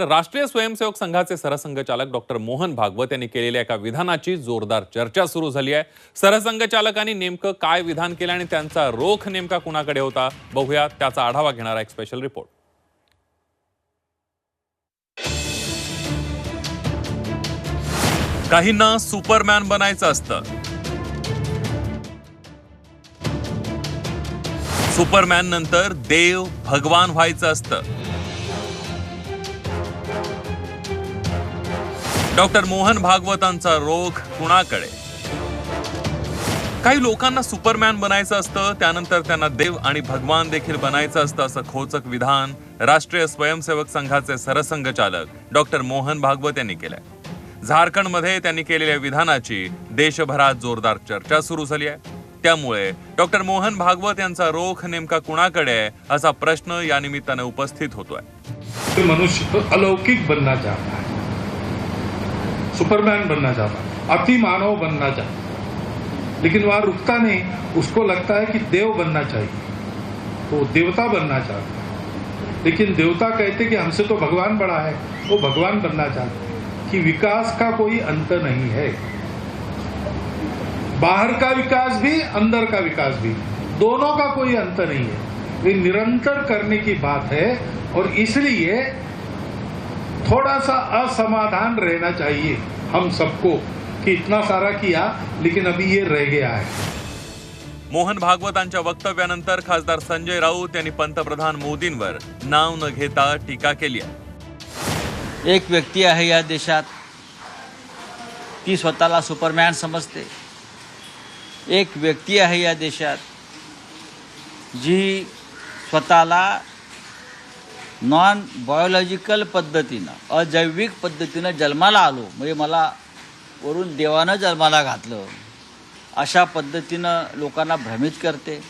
राष्ट्रीय स्वयंसेवक संघाचे सरसंघचालक डॉक्टर मोहन भागवत यांनी केलेल्या एका विधानाची जोरदार चर्चा सुरू झाली आहे. सरसंघचालकांनी नेमकं काय विधान केलं आणि त्यांचा रोख नेमका कुणाकडे होता? बघूया. त्याचा आढावा घेणारा एक स्पेशल रिपोर्ट काहींना सुपरमॅन बनायचं असतं. सुपरमॅन नंतर देव भगवान व्हायचं असतं. डॉक्टर मोहन भागवतांचा रोग कुणाकडे? काही लोकांना सुपरमॅन बनायचं असतं त्यानंतर त्यांना देव आणि भगवान देखील बनायचं असतं असं खोचक विधान राष्ट्रीय स्वयंसेवक संघाचे सरसंघचालक डॉक्टर मोहन भागवत यांनी केलंय. झारखंडमध्ये त्यांनी केलेल्या विधानाची देशभरात जोरदार चर्चा सुरू झाली आहे. त्यामुळे डॉक्टर मोहन भागवत यांचा रोख नेमका कुणाकडे आहे असा प्रश्न या निमित्ताने उपस्थित होतोय. मनुष्य अलौकिक बनना चाहता है. सुपरमैन बनना चाहता, अति मानव बनना चाहता। लेकिन वहाँ रुकता नहीं, उसको लगता है कि देव बनना चाहिए। तो देवता बनना चाहता। लेकिन देवता कहते कि हमसे तो भगवान बड़ा है, वो भगवान बनना चाहते कि विकास का कोई अंत नहीं है। बाहर का विकास भी, अंदर का विकास भी, दोनों का कोई अंत नहीं है। निरंतर करने की बात है, और इसलिए थोड़ा सा असमाधान रहना चाहिए हम सबको कि इतना सारा किया लेकिन अभी ये रह गया है। मोहन भागवतांच्या वक्तव्यानंतर खासदार संजय राऊत यांनी पंतप्रधान मोदींवर नाव न घेता टीका केली आहे. एक व्यक्ती आहे या देशात. ती स्वतःला सुपरमॅन समजते. एक व्यक्ती आहे या देशात जी स्वतःला नॉन बायोलॉजिकल पद्धतीनं अजैविक पद्धतीनं जन्माला आलो. म्हणजे मला वरून देवानं जन्माला घातलं. अशा पद्धतीनं लोकांना भ्रमित करते.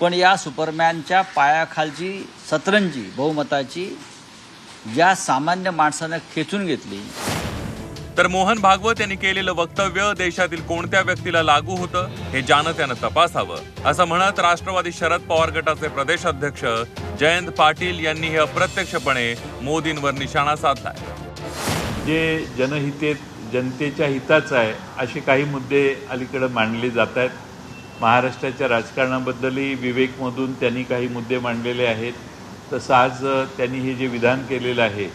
पण या सुपरमॅनच्या पायाखालची सतरंजी बहुमताची ज्या सामान्य माणसानं खेचून घेतली. तर मोहन भागवत यांनी केलेलं वक्तव्य देशातील कोणत्या व्यक्तीला लागू होतं हे जाणं त्यानं तपासावं. असं म्हणत राष्ट्रवादी शरद पवार गटाचे प्रदेशाध्यक्ष जयंत पाटील यांनी हे अप्रत्यक्षपणे मोदींवर निशाणा साधलाय. जे जनहिते जनतेच्या हिताचं आहे असे काही मुद्दे अलीकडे मांडले जात आहेत महाराष्ट्राच्या राजकारणाबद्दलही विवेकमधून त्यांनी काही मुद्दे मांडलेले आहेत. तसं आज त्यांनी हे जे विधान केलेलं आहे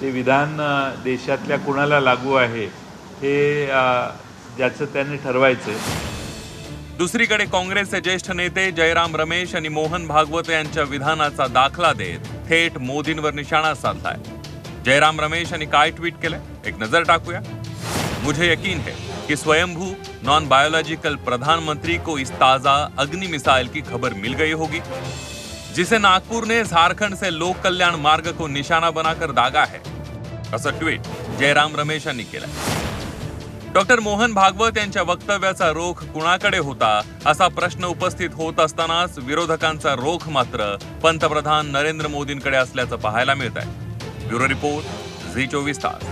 ते विधान देशातल्या कुणाला लागू आहे हे ज्याचं त्यांनी ठरवायचं आहे दुसरीकडे काँग्रेसचे ज्येष्ठ नेते जयराम रमेश आणि मोहन भागवत यांच्या विधानाचा दाखला देत थेट मोदींवर निशाणा साधलाय. जयराम रमेश यांनी काय ट्विट केलंय? एक नजर टाकूया. मुझे यकीन है कि स्वयंभू नॉन बायोलॉजिकल प्रधानमंत्री को इस ताजा अग्नि मिसाइल की खबर मिल गई होगी जिसे नागपुर ने झारखंड से लोक कल्याण मार्ग को निशाना बनाकर दागा है। असं ट्विट जयराम रमेश यांनी केलं डॉक्टर मोहन भागवत यांच्या वक्तव्याचा रोख कुणाकडे होता असा प्रश्न उपस्थित होत असतानाच विरोधकांचा रोख मात्र पंतप्रधान नरेंद्र मोदींकडे असल्याचं पाहायला मिळत आहे ब्युरो रिपोर्ट झी चोवीस तास.